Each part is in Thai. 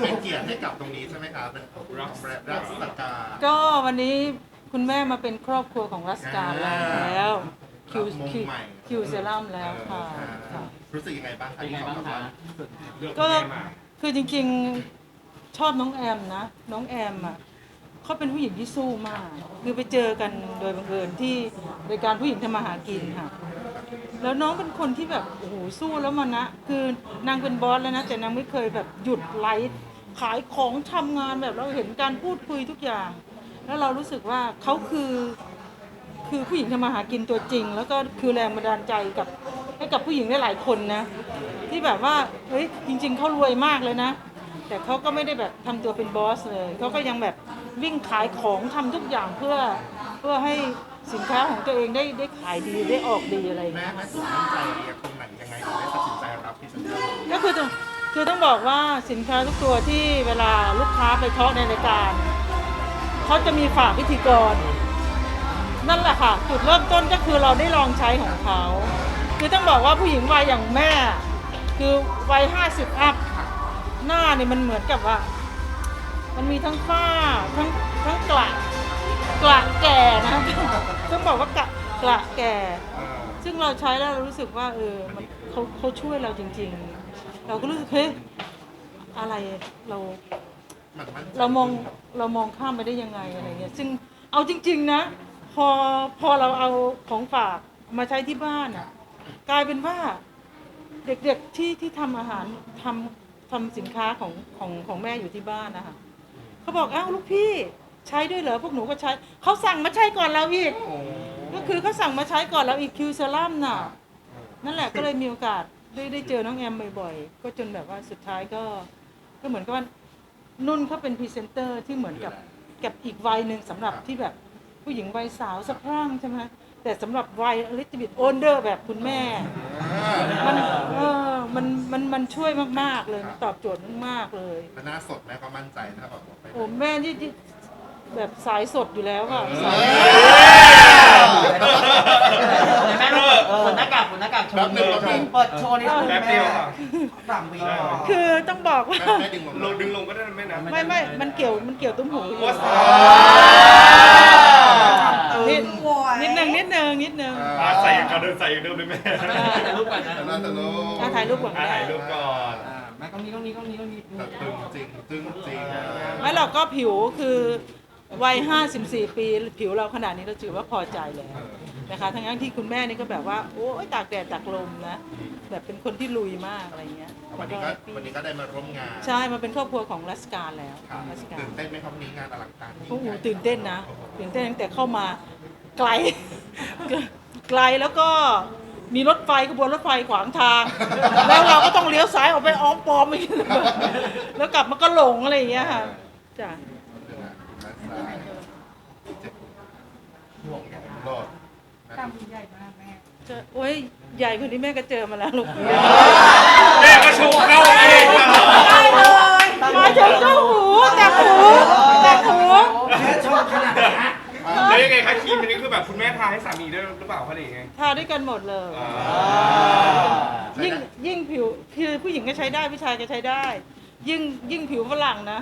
มันเป็นเกียรติให้กับตรงนี้ใช่ไหมครับเป็นรักรักสกาก็วันนี้คุณแม่มาเป็นครอบครัวของรัสการแล้วคิวมุมคิวใหม่คิวเซรั่มแล้วค่ะเออค่ะ รู้สึกยังไงบ้างคะเป็นไงบ้างคะก็คือจริงๆชอบน้องแอมนะ น้องแอมอะเขาเป็นผู้หญิงที่สู้มาก คือไปเจอกันโดยบังเอิญที่รายการผู้หญิงทำมาหากินค่ะ แล้วน้องเป็นคนที่แบบโอ้โหสู้แล้วมันนะคือนางเป็นบอสแล้วนะ แต่นางไม่เคยแบบหยุดไลฟ์ขายของทำงานแบบเราเห็นการพูดคุยทุกอย่าง แล้วเรารู้สึกว่าเขาคือ คือผู้หญิงทำมาหากินตัวจริง แล้วก็คือแรงบันดาลใจกับให้กับผู้หญิงได้หลายคนนะ ที่แบบว่าเฮ้ยจริง ๆเขารวยมากเลยนะ แต่เขาก็ไม่ได้แบบทำตัวเป็นบอสเลยเขาก็ยังแบบวิ่งขายของทำทุกอย่างเพื่อเพื่อให้ สินค้าของตัวเองได้ได้ขายดีได้ออกดีอะไรอย่างแม่เงี้ย แม่สุดมั่นใจตรงไหนยังไงถึงได้ตัดสินใจรับพรีเซนเตอร์ก็คือต้องคือต้องบอกว่าสินค้าทุกตัวที่เวลาลูกค้าไปทอล์กในรายการเขาจะมีฝากพิธีกร นั่นแหละค่ะ จุดเริ่มต้นก็คือเราได้ลองใช้ของเขา คือต้องบอกว่าผู้หญิงวัยอย่างแม่ คือวัยห้าสิบอัพหน้าเนี่ยมันเหมือนกับว่า มันมีทั้งฝ้าทั้งทั้งกระ กระแก่นะต้องบอกว่ากระกระแก่เออซึ่งเราใช้แล้วเรารู้สึกว่าเออมันเขาเขาช่วยเราจริง ๆ เราก็รู้สึกเฮ้ยอะไรเรามันมันเรามองเรามองข้ามไปได้ยังไงอะไรเงี้ยซึ่งเอาจริง ๆนะ พอพอเราเอาของฝากมาใช้ที่บ้านอะ กลายเป็นว่าเด็กๆที่ที่ทำอาหารทำทำสินค้าของของของแม่อยู่ที่บ้านนะคะเขาบอกอ้าวลูกพี่ ใช้ด้วยเหรอพวกหนูก็ใช้เขาสั่งมาใช้ก่อนเราอีกโอ้ก็คือเขาสั่งมาใช้ก่อนเราอีกคิวเซรั่มน่ะนั่นแหละก็เลยมีโอกาสได้ได้เจอน้องแอมบ่อยๆ ก็จนแบบว่าสุดท้ายก็ ก็เหมือนกับว่านุ่นเขาเป็นพรีเซนเตอร์ที่เหมือนกับกับอีกวัยหนึ่งสำหรับที่แบบผู้หญิงวัยสาวสะพรั่งใช่ไหมแต่สำหรับวัยลิตบิดโอนเดอร์แบบคุณแม่ มันเออมันมันมันช่วยมากๆเลยมันตอบโจทย์มากๆเลย แล้วหน้าสดแม่ก็มั่นใจถ้าแบบบอกไปโอ้แม่ที่ที่ แบบสายสดอยู่แล้วอะสายแม่ฝนหน้ากากฝนหน้ากากโชว์แป๊บหนึ่งแป๊บหนึ่งเปิดโชว์นิดนึงแป๊บเดียวค่ะสามวิพอคือต้องบอกว่าแม่แม่ดึงลงลงดึงลงก็ได้นะแม่นะไม่ไม่มันเกี่ยวมันเกี่ยวตุ้มหูอยู่โอ้สานิดนิดนึงนิดนึงนิดนึงอะใส่อย่างเดิมใส่อย่างเดิมเลยแม่แต่รูปก่อนนะแต่ละแต่ละอะถ่ายรูปก่อนอะถ่ายรูปก่อนอ่าแม่กล้องนี้กล้องนี้กล้องนี้กล้องนี้แต่ตึงจริงตึงจริงไม่หรอกก็ผิวคือ วัย 54 ปี ผิวเราขนาดนี้เราถือว่าพอใจแล้วนะคะทั้งนั้นที่คุณแม่นี่ก็แบบว่าโอ้ยตากแดดตากลมนะแบบเป็นคนที่ลุยมากอะไรเงี้ยวันนี้ก็วันนี้ก็ได้มาร่วมงานใช่มาเป็นครอบครัวของรัสการแล้วครับรัสการตื่นเต้นไหมครับวันนี้งานอลังการยิ่งโอ้โหใหญ่ตื่นเต้นนะตื่นเต้นตั้งแต่เข้ามาไกลไกลแล้วก็มีรถไฟขบวนรถไฟขวางทาง แล้วเราก็ต้องเลี้ยวซ้ายออกไปอ้อมปอมอีกแล้วกลับมาก็หลงอะไรอย่างเงี้ยค่ะจ้ะ ห่วงโลด เจอโอ้ยใหญ่คนนี้แม่ก็เจอมาแล้วลูกแม่ก็โชว์เข้าเองอะมาถึงก็หูแต่หูแต่หูแค่โชว์ขนาดนี้แล้วยังไงคะครีมอันนี้คือแบบคุณแม่ทาให้สามีด้วยหรือเปล่าคะหรือยังไงทาด้วยกันหมดเลยอ่ายิ่งยิ่งผิวคือผู้หญิงก็ใช้ได้ผู้ชายก็ใช้ได้ ยิ่งยิ่งผิวฝรั่งนะ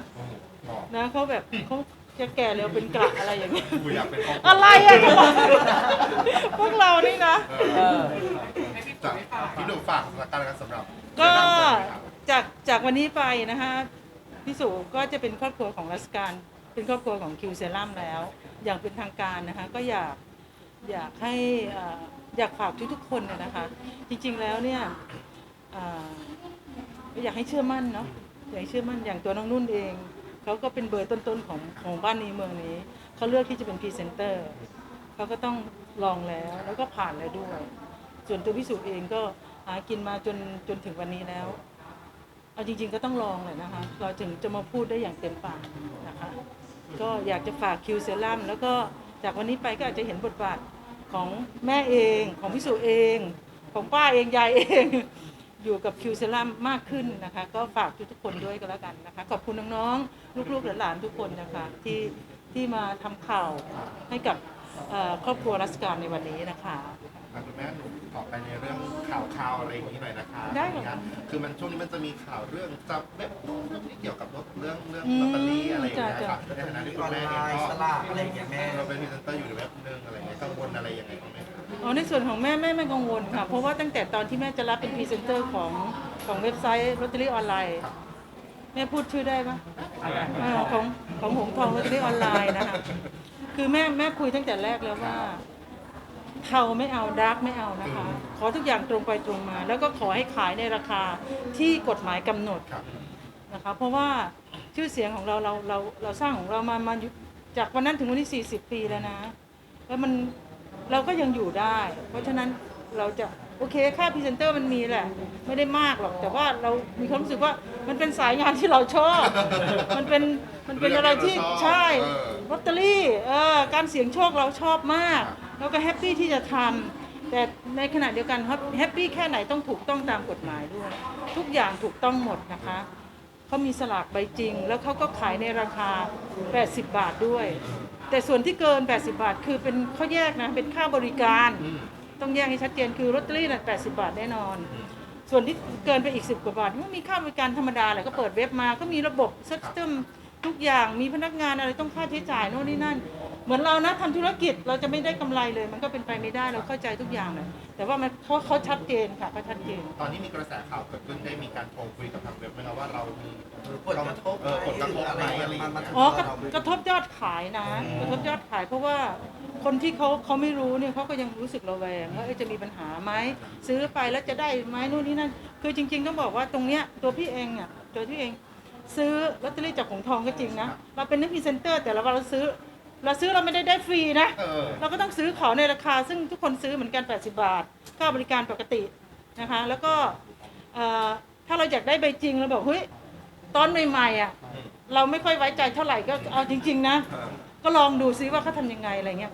นะเขาแบบเขา จะแก่เร็วเป็นกระอะไรอย่างเงี้ย กูอยากเป็นครอบครัวอะไรอะพวกเรานี่นะ เออ จากพี่หนุ่มฝากสถานการณ์สำหรับก็จากจากวันนี้ไปนะคะพี่สุก็จะเป็นครอบครัวของรัสการเป็นครอบครัวของคิวเซรั่มแล้ว อย่างเป็นทางการนะคะก็อยากอยากให้เอ่ออยากฝากทุกๆคนนะนะคะ จริงๆแล้วเนี่ยเอ่ออยากให้เชื่อมั่นเนาะอยากให้เชื่อมั่นอย่างตัวน้องนุ่นเอง เขาก็เป็นเบอร์ต้นๆของของบ้านนี้เมืองนี้ เขาเลือกที่จะเป็นพรีเซนเตอร์เขาก็ต้องลองแล้วแล้วก็ผ่านแล้วด้วย ส่วนตัวพิสูจน์เองก็หากินมาจนจนถึงวันนี้แล้ว เอาจริง ๆ ก็ต้องลองเลยนะคะ เราถึงจะมาพูดได้อย่างเต็มปากนะคะ ก็อยากจะฝากคิวเซรั่มแล้วก็จากวันนี้ไปก็อาจจะเห็นบทบาทของแม่เองของพิสูจน์เอง ของป้าเองยายเอง อยู่กับคิวเซรั่มมากขึ้นนะคะ ก็ฝากทุกๆคนด้วยก็แล้วกันนะคะ ขอบคุณน้องๆลูกๆหลานๆทุกคนนะคะที่ที่มาทำข่าวให้กับเอ่อครอบครัวรัชการในวันนี้นะคะ คุณแม่หนูต่อไปในเรื่องข่าวข่าวอะไรอย่างนี้หน่อยนะคะได้ค่ะขออนุญาตคือมันช่วงนี้มันจะมีข่าวเรื่องจับเว็บนู้นเรื่องนี้เกี่ยวกับรถเรื่องเรื่องอืมลอตเตอรี่อะไรอย่างเงี้ยจ้ะค่ะจ้ะในฐานะที่อคุอณนแม่ไลเองน์ก็สลากอะไรอย่างเงี้ยแม่ เราเป็นพรีเซนเตอร์อยู่ในเว็บนึงอะไรเงี้ยกังวลอะไรยังไงบ้างไหมคะอ๋อในส่วนของแม่แม่ไม่กังวลค่ะ เพราะว่าตั้งแต่ตอนที่แม่จะรับเป็นพรีเซนเตอร์ของของเว็บไซต์ลอตเตอรี่ออนไลน์แม่พูดชื่อได้ปะเออของของหงทองลอตเตอรี่ออนไลน์นะคะคือแม่แม่คุยตั้งแต่แรกแล้วว่า เทาไม่เอาดาร์กไม่เอานะคะ ขอทุกอย่างตรงไปตรงมา แล้วก็ขอให้ขายในราคาที่กฎหมายกำหนดครับนะคะ เพราะว่าชื่อเสียงของเราเราเราเราสร้างของเรามามาอยู่จากวันนั้นถึงวันที่40 ปีแล้วนะ แล้วมันเราก็ยังอยู่ได้ เพราะฉะนั้นเราจะโอเคค่าพรีเซนเตอร์มันมีแหละ ไม่ได้มากหรอก แต่ว่าเรามีความรู้สึกว่ามันเป็นสายงานที่เราชอบ มันเป็นมันเป็นอะไรที่ใช่ลอตเตอรี่เออการเสี่ยงโชคเราชอบมาก แล้วก็แฮปปี้ที่จะทำแต่ในขณะเดียวกันครับแฮปปี้แค่ไหนต้องถูกต้องตามกฎหมายด้วย ทุกอย่างถูกต้องหมดนะคะเขามีสลากใบจริง แล้วเขาก็ขายในราคา 80 บาทด้วย แต่ส่วนที่เกิน 80 บาท คือเป็นเขาแยกนะเป็นค่าบริการ ต้องแยกให้ชัดเจนคือลอตเตอรี่น่ะ80 บาทแน่นอน ส่วนที่เกินไปอีก 10 กว่าบาทมันมีค่าบริการธรรมดาแหละก็เปิดเว็บมาก็มีระบบซิสเต็มทุกอย่างมีพนักงานอะไรต้องค่าใช้จ่ายโน่นนี่นั่น เหมือนเรานะทำธุรกิจเราจะไม่ได้กำไรเลย มันก็เป็นไปไม่ได้เราเข้าใจทุกอย่างเลยแต่ว่ามันเขาเขาชัดเจนค่ะเขาชัดเจน ตอนนี้มีกระแสข่าวเกิดขึ้นได้มีการโทรคุยกับทางเว็บไหมครับว่าเรามีผลกระทบเออผลกระทบไหมอะไรอย่างมาเงี้ยถึงอ๋อตัวกระเรากระทบยอดขายนะกระทบยอดขายเพราะว่าคนที่เขาเขาไม่รู้เนี่ยเขาก็ยังรู้สึกระแวงว่าเอ้ยจะมีปัญหาไหมซื้อไปแล้วจะได้ไหมนู่นนี่นั่นคือจริง ๆ ต้องบอกว่าตรงเนี้ยตัวพี่เองอะตัวพี่เอง ซื้อลอตเตอรี่จากของทองก็จริงนะเราเป็นนักพรีเซนเตอร์ แต่ละวันเราซื้อ เราซื้อเราไม่ได้ได้ฟรีนะ เออ เราก็ต้องซื้อของในราคา ซึ่งทุกคนซื้อเหมือนกัน 80 บาทค่าบริการปกตินะคะ แล้วก็เอ่อถ้าเราอยากได้ใบจริงเราบอกเฮ้ยตอนใหม่ๆอะเราไม่ค่อยไว้ใจเท่าไหร่ก็เอาจริง ๆ นะ ก็ลองดูซิว่าเขาทำยังไงอะไรเงี้ย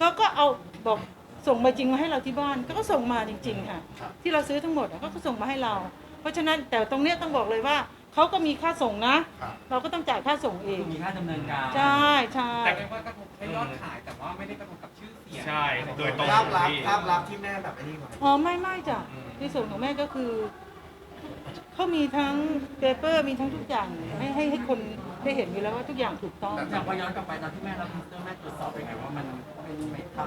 ก็ก็เอาบอกส่งใบจริงมาให้เราที่บ้านก็ส่งมาจริง ๆ ค่ะครับที่เราซื้อทั้งหมดอะก็ส่งมาให้เรา เพราะฉะนั้นแต่ตรงเนี้ยต้องบอกเลยว่า เขาก็มีค่าส่งนะ ครับ เราก็ต้องจ่ายค่าส่งเอง มีค่าดำเนินการ ใช่ใช่แต่เรียกว่ากระทบแค่ยอดขายแต่ว่าไม่ได้กระทบกับชื่อเสียงใช่โดยตรง ภาพลักษพี่ณ์ภาพลักษณ์ที่แม่แบบไอ้นี่ไว้อ๋อไม่ไม่จ้ะในส่วนของแม่ก็คือเขามีทั้งเปเปอร์มีทั้งทุกอย่างให้ให้ให้คนได้เห็นอยู่แล้วว่าทุกอย่างถูกต้องอย่างพอย้อนกลับไปตอนที่แม่รับพิเตอร์แม่ตรวจสอบยังไงว่ามันเป็นไม่เท่า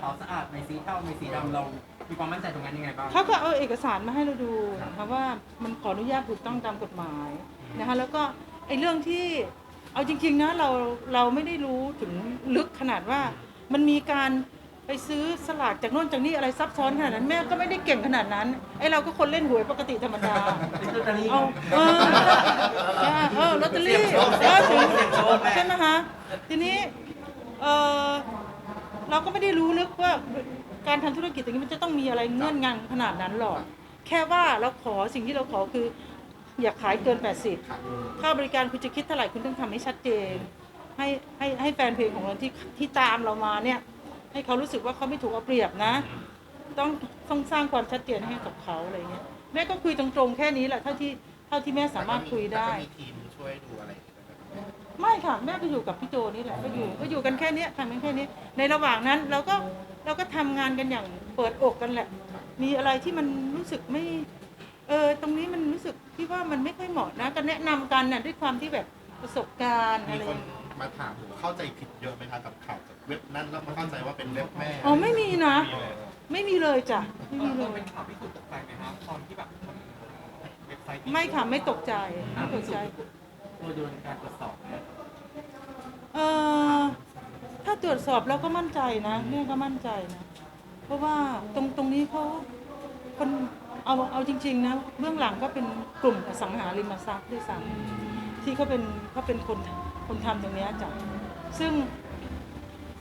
ขาวสะอาดไม่สีเท่าไม่สีดำเรา มีความมั่นใจตรงนั้นยังไงบ้าง เขาก็เอาเอกสารมาให้เราดูนะคะว่ามันขออนุญาตถูกต้องตามกฎหมายนะคะแล้วก็ไอ้เรื่องที่เอาจริง ๆนะเราเราไม่ได้รู้ถึงลึกขนาดว่า มันมีการไปซื้อสลากจากโน่นจากนี่อะไรซับซ้อนขนาดนั้นแม่ก็ไม่ได้เก่งขนาดนั้นไอ้เราก็คนเล่นหวยปกติธรรมดาเป็นลอตเตอรี่เอาเออใช่เออลอตเตอรี่เออถึงใช่ไหมคะทีนี้เออเราก็ไม่ได้รู้ลึกว่า การทำธุรกิจอย่างนี้มันจะต้องมีอะไรเงื่อนงำขนาดนั้นหรอก แค่ว่าเราขอสิ่งที่เราขอคือ อย่าขายเกิน 80 ค่าบริการคุณจะคิดเท่าไหร่คุณต้องทำให้ชัดเจน ให้ให้ให้แฟนเพลงของเราที่ที่ตามเรามาเนี่ย ให้เขารู้สึกว่าเขาไม่ถูกเอาเปรียบนะ ต้องต้องสร้างความชัดเจนให้กับเขาอะไรเงี้ยแม่ก็คุยตรงๆแค่นี้แหละเท่าที่เท่าที่แม่สามารถคุยได้ แต่ก็มีทีมช่วยดูอะไรอย่างเงี้ยนะครับไม่ค่ะ แม่ก็อยู่กับพี่โจนี่แหละก็อยู่ก็อยู่กันแค่เนี้ยทำกันแค่นี้ ในระหว่างนั้นเราก็ เราก็ทำงานกันอย่างเปิดอกกันแหละ มีอะไรที่มันรู้สึกไม่ เออตรงนี้มันรู้สึกที่ว่ามันไม่ค่อยเหมาะนะก็แนะนำกันน่ะด้วยความที่แบบประสบการณ์มีอะไรคนมาถามหรือเข้าใจผิดเยอะไหมคะกับข่าวจากเว็บนั้นแล้วมาเข้าใจว่าเป็นเว็บแม่อ๋อไม่มีนะ มีเลย ไม่มีเลยจ้ะไม่ตอมีนเลตอนยเป็นข่าวพี่สุดตกใจไหมครับตอนที่แบบมันเว็บไซต์ไม่ค่ะไม่ตกใจไม่ตกใจตัวโดนการตรวจสอบเนี่ยเออ ถ้าตรวจสอบเราก็มั่นใจนะเนี่ยก็มั่นใจนะเพราะว่าตรงตรงนี้เขาคนเอาเอาจริง ๆ นะ เบื้องหลังก็เป็นกลุ่มอสังหาริมทรัพย์ด้วยซ้ำที่เขาเป็นเขาเป็นคนคนทำตรงเนี้ยจ้ะซึ่ง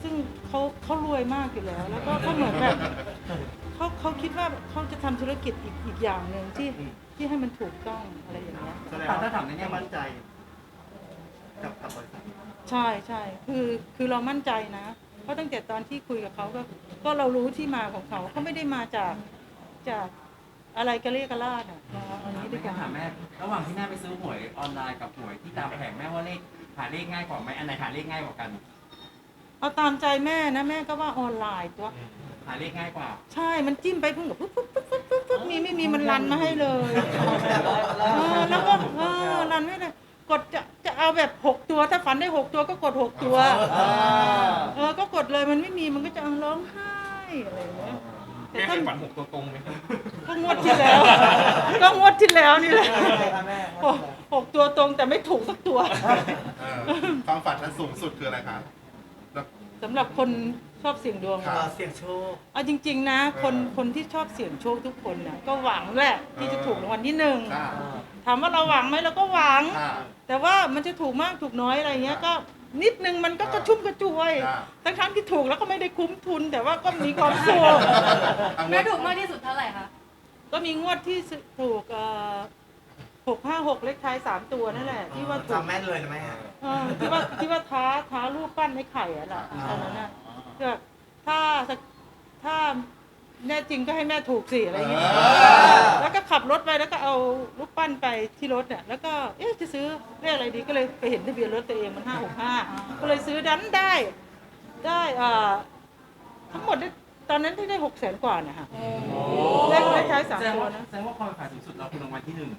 ซึ่งเขาเขารวยมากอยู่แล้ว แล้วก็เขาเหมือนแบบเขาเขาคิดว่าเขาจะทำธุรกิจอีกอีกอย่างหนึ่งที่ที่ให้มันถูกต้องอะไรอย่างเงี้ยแต่ถ้าถามในแง่มั่นใจกับกับบริษัท ใช่ใช่คือคือเรามั่นใจนะ เพราะตั้งแต่ตอนที่คุยกับเขาก็ ก็เรารู้ที่มาของเขาเขาไม่ได้มาจากจากอะไรกระเรียกกระลาดอะนะคะเอันนี้ดีกว่า ถามแม่ ระหว่างที่แม่ไปซื้อหวยออนไลน์กับหวยที่ตามแผงแม่ว่าเลขหาเลขง่ายกว่าไหมอันไหนหาเลขง่ายกว่ากัน เอาตามใจแม่นะแม่ก็ว่าออนไลน์ตัว หาเลขง่ายกว่า ใช่มันจิ้มไปเพิ่งกับปุ๊บปุ๊บปุ๊บปุ๊บปุ๊บปุ๊บมีไม่มีมันรันมาให้เลยเออแล้วก็เออรันไม่เลยกดจะจะ เอาแบบหกตัวถ้าฝันได้หกตัวก็กดหกตัวเออก็กดเลยมันไม่มีมันก็จะเอาร้องไห้อะไรอย่างเงี้ยแต่แม่เคถ้ายฝันหกตัวตรงไหมครับ ก็งวดที่แล้ว ก็งวดที่แล้วนี่แหละหกหกตัวตรงแต่ไม่ถูกสักตัว เออความฝันนั้นสูงสุดคืออะไรคะแล้วสำหรับคนชอบเสี่ยงดวงครับ เสี่ยงโชค เอาจริง ๆ นะ คนเออคนที่ชอบเสี่ยงโชคทุกคนนะก็หวังแหละที่จะถูกรางวัลที่หนึ่ง ค่ะ ถามว่าเราหวังไหมเราก็หวังค่ะแต่ว่ามันจะถูกมากถูกน้อยอะไรเงี้ยก็นิดนึงมันก็กระชุ่มกระชวยอ่า ทั้งทั้งๆที่ถูกแล้วก็ไม่ได้คุ้มทุน แต่ว่าก็มีความสุขเอางแม่วดถูกมากที่สุดเท่าไหร่คะ ก็มีงวดที่ถูกหกห้าหกเลขท้ายสามตัวนั่นแหละที่ว่าถูกจำแม่นเลยนะแม่เออที่ว่าที่ว่าท้าท้ารูปปั้นไอ้ไข่อะล่ะตอนนั้นน่ะ ก็ถ้าสักถ้า แน่จริงก็ให้แม่ถูกสิอะไรเงี้ยเออแล้วก็ขับรถไปแล้วก็เอารูปปั้นไปที่รถเนี่ยแล้วก็เอ๊ะจะซื้อเลขอะไรดีก็เลยไปเห็นทะเบียนรถตัวเองมันห้าหกห้าก็เลยซื้อดันได้ ได้อ่าทั้งหมดได้ตอนนั้นที่ได้หกแสนกว่านะคะเลขเลขท้ายสามแสดงตัวว่านะ แสดงว่าความฝันสูงสุดเราคือรางวัลที่หนึ่ง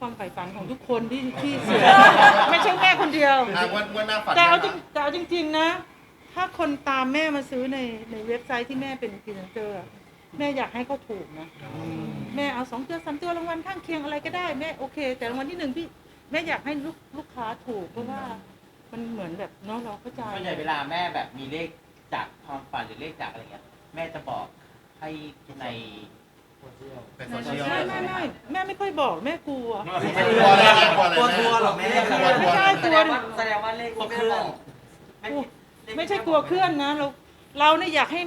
ความใฝ่ฝันของทุกคนที่ที่เสีย ไม่ใช่แม่คนเดียว อะงวดงวดหน้าฝันแต่เอาจไหมริงคะแต่เอาจริง ๆ นะ ถ้าคนตามแม่มาซื้อในในเว็บไซต์ที่แม่เป็นพรีเซนเตอร์อะแม่อยากให้เขาถูกนะ แม่เอาสองตัวสามตัวรางวัลข้างเคียงอะไรก็ได้แม่โอเค แต่รางวัลที่หนึ่งพี่แม่อยากให้ลูกลูกค้าถูกเพราะว่ามันเหมือนแบบเนาะเราเข้าใจส่วนใหญ่เวลาแม่แบบมีเลขจากความฝันหรือเลขจากอะไรเงี้ยแม่จะบอกให้ในในโซเชียลไม่ไม่ไม่แม่ไม่ค่อยบอกแม่กลัว กลัวอะไรกลัวอะไรกลัวทัวร์เหรอแม่กลัวทัวร์ไม่ใช่กลัวแสดงว่าเลขที่แม่บอก ไม่ใช่กลัวเคลื่อนนะ เราเราเนี่ยอยากให้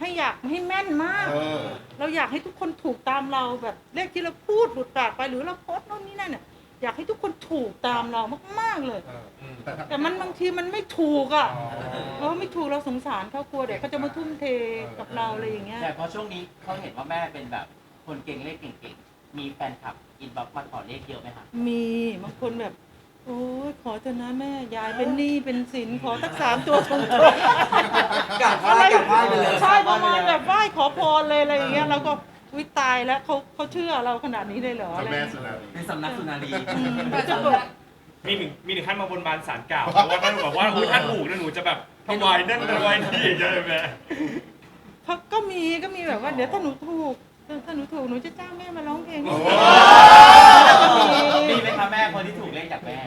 ให้อยากให้แม่นมาก เออ เราอยากให้ทุกคนถูกตามเราแบบเลขที่เราพูดหลุดปากไปหรือเราโพสต์โน่นนี่นั่นน่ะอยากให้ทุกคนถูกตามเรามากๆเลยเออแต่ถ้า แต่มันบางทีมันไม่ถูกอะอ๋อ เออไม่ถูกเราสงสารเขากลัวเดี๋ยวเขาจะมาทุ่มเทกับเราอะไรอย่างเงี้ย แต่เพราะช่วงนี้เขาเห็นว่าแม่เป็นแบบคนเก่งเลขเก่งๆ มีแฟนคลับอินบ็อกซ์มาขอเลขเยอะไหมคะ มีบางคนแบบ โอ้ยขอเถอะนะแม่ ยายเป็นหนี้เป็นสินขอสักสามตัวตรงๆกลับไหว้กลับไหว้ไปเลยใช่ประมาณแบบไหว้ขอพรเลยอะไรอย่างเงี้ยเราก็วิตายแล้วเขาเขาเชื่อเราขนาดนี้เลยเหรอเจ้าอะไรแม่เงี้ยสุนารีเป็นสำนักสุนารีอืมเปิดจะสำเปิดนักมีถึงมีถึงขั้นมาบนบานสารกล่าวเพราะว่าท่านบอกว่าอุ้ยท่านถูกนะหนูจะแบบถวายนั่นถวายนี่อย่างเงี้ยเลยแม่เขาก็มีก็มีแบบว่าเดี๋ยวถ้าหนูถูก ถ้าหนูถูกหนูจะจ้างแม่มาร้องเพลงโอ้ก็มีมีไหมคะแม่คนที่ถูกเลขจากแม่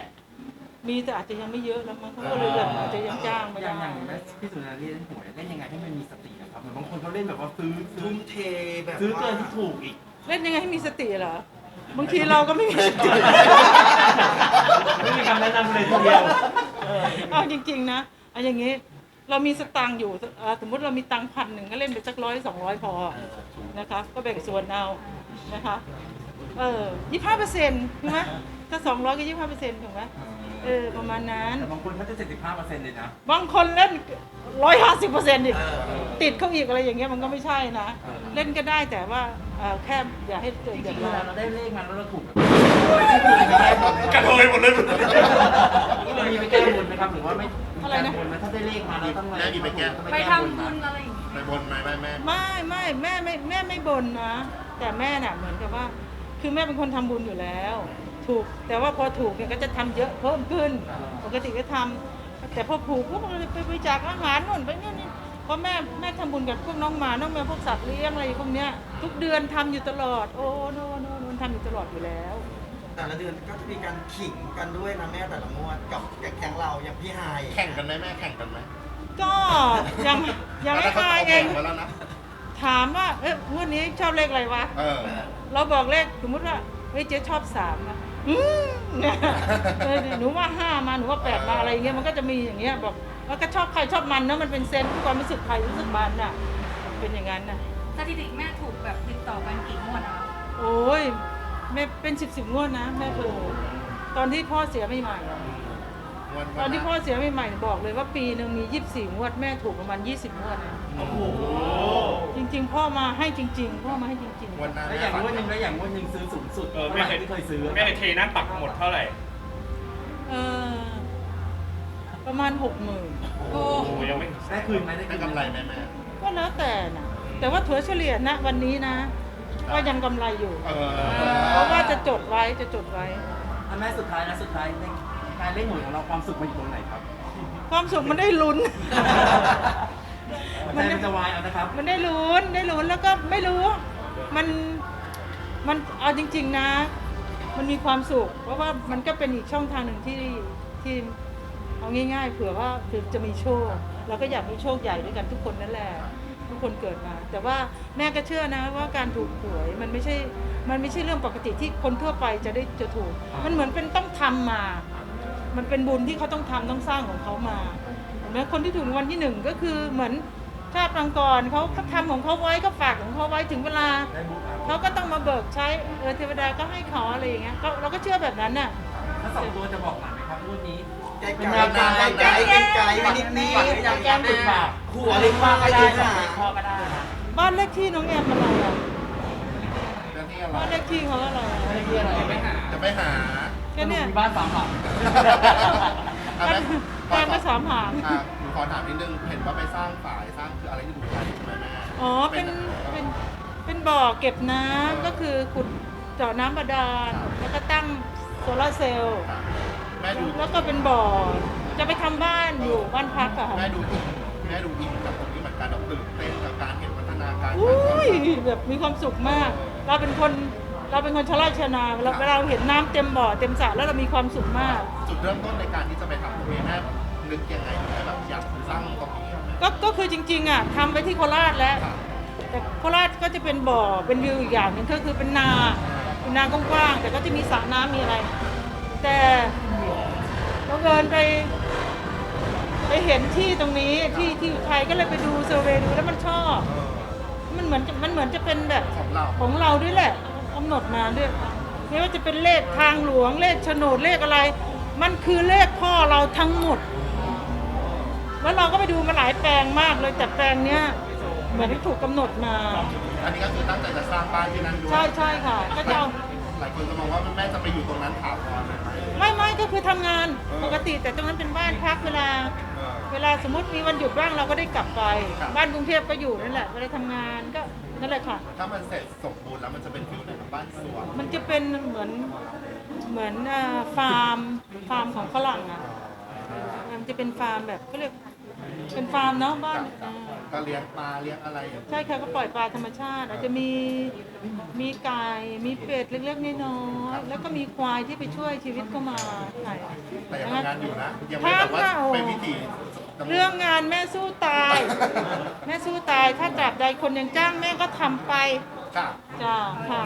มีแต่อาจจะยังไม่เยอะแล้วมั้งเขาก็เลยแบบอาจจะยังจ้างไม่อได้ย่างอย่างแม่พี่สุนารีเล่นหวยเล่นยังไงให้มันมีสตินะครับเหมือนบางคนเขาเล่นแบบว่าซื้อซื้อทุ่มเทแบบซื้อว่าเกินที่ถูกอีก เล่นยังไงให้มีสติเหรอบางทีเราก็ไม่มีสติ ไม่มีคำแนะนำเลยทีเดียว เอาจริงๆนะเอาอย่างงี้ เรามีสตังค์อยู่เอ่อสมมติเรามีตังค์พันหนึ่งก็เล่นไปสักร้อยสองร้อยพอนะคะ ก็แบ่งส่วนเอานะคะเออยี่ห้าเปอร์เซ็นต์ถูกไหมถ้าสองร้อยก็ยี่ห้าเปอร์เซ็นต์ถูกไหมเออประมาณนั้น แต่บางคนเขาจะ 75เปอร์เซ็นต์เลยนะ บางคนเล่นร้อยห้าสิบเปอร์เซ็นต์อีกติดเขาอีกอะไรอย่างเงี้ยมันก็ไม่ใช่นะ เล่นก็ได้แต่ว่าเอ่อแค่อย่าให้เกิดจเดืริอดงๆเวร้อลานเราได้เลขมาแล้วเราถูกกระโดยหมดเลยเรามีไปแก้บนไหมครับหรือว่าไม่ อะไรนะ ถ้าได้เลขมาเราต้องแม่มีไปแก้ไปทำบุญอะไรอย่างเงี้ยไปบนไหมแม่แม่ไม่ไม่แม่ไม่แม่ไม่บ่นนะ แต่แม่น่ะเหมือนกับว่า คือแม่เป็นคนทำบุญอยู่แล้ว ถูกแต่ว่าพอถูกเนี่ยก็จะทำเยอะเพิ่มขึ้น ปกติก็ทำแต่พอผูกพวกเราไปบริจาคอาหารนู่นไปนี่นี่เพราะแม่แม่ทำบุญกับพวกน้องหมาน้องแมวพวกสัตว์เลี้ยงอะไรพวกเนี้ยทุกเดือนทำอยู่ตลอด โอ้โน่นโน่นโน่นทำอยู่ตลอดอยู่แล้ว แต่ละเดือนก็จะมีการขิงกันด้วยนะแม่แต่ละงวดกับแก๊งๆเราอย่างพี่ไฮแข่งกันไหมแม่แข่งกันไหมก็ยังยังไม่แล้วเขามาเอาเอแข่งงมาแล้วนะถามว่าเอ๊ะงวดนี้ชอบเลขอะไรวะ เออ เราบอกเลขสมมติว่าเฮ้ยเจ๊ชอบสามนะอืมเนี่ยเออหนูว่าห้ามาหนูว่าแปดมาอะไรอย่างเงี้ยมันก็จะมีอย่างเงี้ยบอกว่าก็ชอบใครชอบมันเนอะมันเป็นเซนส์ความรู้สึกใครรู้สึกมันน่ะเป็นอย่างนั้นน่ะสถิติแม่ถูกแบบติดต่อกันกี่งวดอะคะโอ้ย แม่เป็นสิบสิบงวดนะแม่เคยตอนที่พ่อเสียใหม่ๆอะงวดตอนที่พ่อเสียใหม่ๆบอกเลยว่าปีหนึ่งมียี่สิบสี่งวดแม่ถูกประมาณยี่สิบงวดนะโอ้โหจริง ๆ พ่อมาให้จริง ๆ พ่อมาให้จริงงวดหน้าแล้วแม่อย่างฝันงวดหนึ่งแล้วอย่างงวดหนึ่งซื้อสูงสุดเออเท่าแม่ไหร่เคยที่เคยซื้อแม่ในเทนั่นปักหมดเท่าไหร่ๆเออประมาณหกหมื่นโอ้โอ้ยังไม่ ได้คืนไหมได้ได้คืนกำไรไหมแม่กก็แล้วแต่นะแต่ว่าถัวเฉลี่ยนะวันนี้นะ ก็ยังกำไรอยู่ เออเพราะว่าจะจดไว้จะจดไว้อะแม่สุดท้ายนะสุดท้ายในการเล่นหวยของเราความสุขมันอยู่ตรงไหนครับความสุขมันได้ลุ้นใจมันจะวายเอานะครับ มันได้ลุ้นได้ลุ้นแล้วก็ไม่รู้ มันมันเอาจริง ๆนะ มันมีความสุข เพราะว่ามันก็เป็นอีกช่องทางหนึ่งที่ที่เอาง่าย ๆ เผื่อว่าคือจะมีโชคเราก็อยากมีโชคใหญ่ด้วยกันทุกคนนั่นแหละทุก คนเกิดมา แต่ว่าแม่ก็เชื่อนะว่าการถูกหวยมันไม่ใช่ มันไม่ใช่เรื่องปกติที่คนทั่วไปจะได้จะถูก มันเหมือนเป็นต้องทำมา มันเป็นบุญที่เขาต้องทำต้องสร้างของเขามาเห็นไหมคนที่ถูกรางวัลที่หนึ่งก็คือเหมือนชาติปังก่อนเขาเขาทำของเขาไว้ก็ฝากของเขาไว้ถึงเวลาเขาก็ต้องมาเบิกใช้เออเทวดาก็ให้เขาอะไรอย่างเงี้ยก็เราก็เชื่อแบบนั้นน่ะ ถ้าสองตัวจะบอกหลานไหมครับงวดนี้ไกลๆไกลๆไกลๆไกลๆไว้นิดนิดยังแก้มติดปากหัวเล็กมากก็ไอ้ได้ดูหาพ่อก็ได้นะบ้านเลขที่น้องแอมอะไรอะเรื่องที่อะไรบ้านเลขที่เขาอะไรอะไม่ได้เรียกอะไรไม่หาจะไปหาแค่เนี้ยมีบ้านสามหลังอะบ้านแม่บ้านก็สามหางอะหนูขอถามนิดนึงเห็นว่าไปสร้างฝายสร้างคืออะไรที่ดูไทยใช่ไหมแม่อ๋อเป็นเป็นเป็นบ่อเก็บน้ำก็คือขุดเจาะน้ำบาดาลแล้วก็ตั้ง โซลาร์เซลล์ครับแม่ดูแล้วก็เป็นบ่อ จะไปทำบ้านอยู่บ้านพักอะค่ะแม่ดูอินแม่ดูอินกับตรงนี้เหมือนกันเราตื่นเต้นกับการเห็นพัฒนาการอุ้ยแบบมีความสุขมาก เราเป็นคนเราเป็นคนชราชนาเราเวลาเราเห็นน้ำเต็มบ่อเต็มสระแล้วเรามีความสุขมาก จุดเริ่มต้นในการที่จะไปทำตรงนี้แม่นึกยังไงถึงได้แบบอยากสร้างตรงนี้ครับแม่ก็ก็คือจริงๆอะทำไปที่โคราชแล้วครับแต่โคราชก็จะเป็นบ่อเป็นวิวอีกอย่างหนึ่งก็คือเป็นนาเป็ นนากว้างๆแต่ก็จะมีสระน้ำมีอะไร แต่เราเดินไป ไปเห็นที่ตรงนี้ที่ที่อุทัยก็เลยไปดูเซอร์เวย์ดูแล้วมันชอบ มันเหมือนจะมันเหมือนจะเป็นแบบของเรา ของเราด้วยแหละกำหนดมาด้วยไม่ว่าจะเป็นเลขทางหลวงเลขโฉนดเลขอะไร มันคือเลขพ่อเราทั้งหมด แล้วเราก็ไปดูมาหลายแปลงมากเลยแต่แปลงเนี้ยเหมือนที่ถูกกำหนดมา อันนี้ก็คือตั้งใจจะสร้างบ้านที่นั่นด้วย ใช่ใช่ค่ะ ก็จะเอา หลายคนจะมองว่าแม่จะไปอยู่ตรงนั้นถาวรเลยไหม ไม่ไม่ก็คือทำงานเออ ปกติแต่ตรงนั้นเป็นบ้านพักเวลา เออ เวลาสมมติมีวันหยุดว่างเราก็ได้กลับไป ครับ บ้านกรุงเทพก็อยู่นั่นแหละเวลาทำงานก็นั่นแหละค่ะ ถ้ามันเสร็จสมบูรณ์แล้วมันจะเป็นฟิลไหนของบ้านสวนมันจะเป็นเหมือนเหมือนอ่าฟาร์มฟาร์มของฝรั่งอะมันจะเป็นฟาร์มแบบเขาเรียก เป็นฟาร์มเนาะบ้านอ่าก็เลี้ยงปลาเลี้ยงอะไรอย่างเงี้ยใช่ค่ะก็ปล่อยปลาธรรมชาติ อาจจะมีมีไก่มีเป็ดเล็กๆน้อยๆแล้วก็มีควายที่ไปช่วยชีวิตเข้ามาใช่แต่ยังทำงานอยู่นะ ยังไม่แบบว่าเป็นวิธีดำนินเรื่องงานแม่สู้ตาย แม่สู้ตายถ้าตราบใดคนยังจ้างแม่ก็ทำไปค่ะ จ้าค่ะ